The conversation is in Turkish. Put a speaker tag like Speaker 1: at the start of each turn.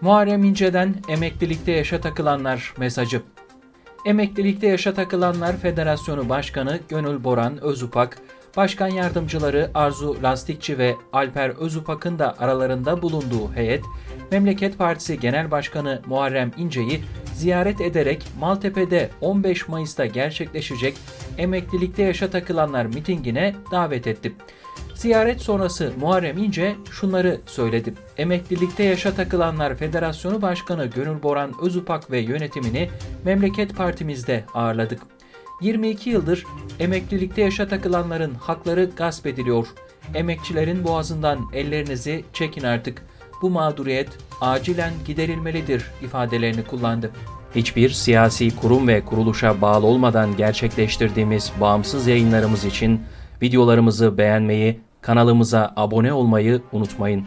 Speaker 1: Muharrem İnce'den emeklilikte yaşa takılanlar mesajı. Emeklilikte yaşa takılanlar Federasyonu Başkanı Gönül Boran Özupak, Başkan Yardımcıları Arzu Lastikçi ve Alper Özupak'ın da aralarında bulunduğu heyet, Memleket Partisi Genel Başkanı Muharrem İnce'yi ziyaret ederek Maltepe'de 15 Mayıs'ta gerçekleşecek emeklilikte yaşa takılanlar mitingine davet etti. Ziyaret sonrası Muharrem İnce şunları söyledi. Emeklilikte yaşa takılanlar Federasyonu Başkanı Gönül Boran Özupak ve yönetimini Memleket Partimizde ağırladık. 22 yıldır emeklilikte yaşa takılanların hakları gasp ediliyor. Emekçilerin boğazından ellerinizi çekin artık. Bu mağduriyet acilen giderilmelidir ifadelerini kullandı. Hiçbir siyasi kurum ve kuruluşa bağlı olmadan gerçekleştirdiğimiz bağımsız yayınlarımız için videolarımızı beğenmeyi, kanalımıza abone olmayı unutmayın.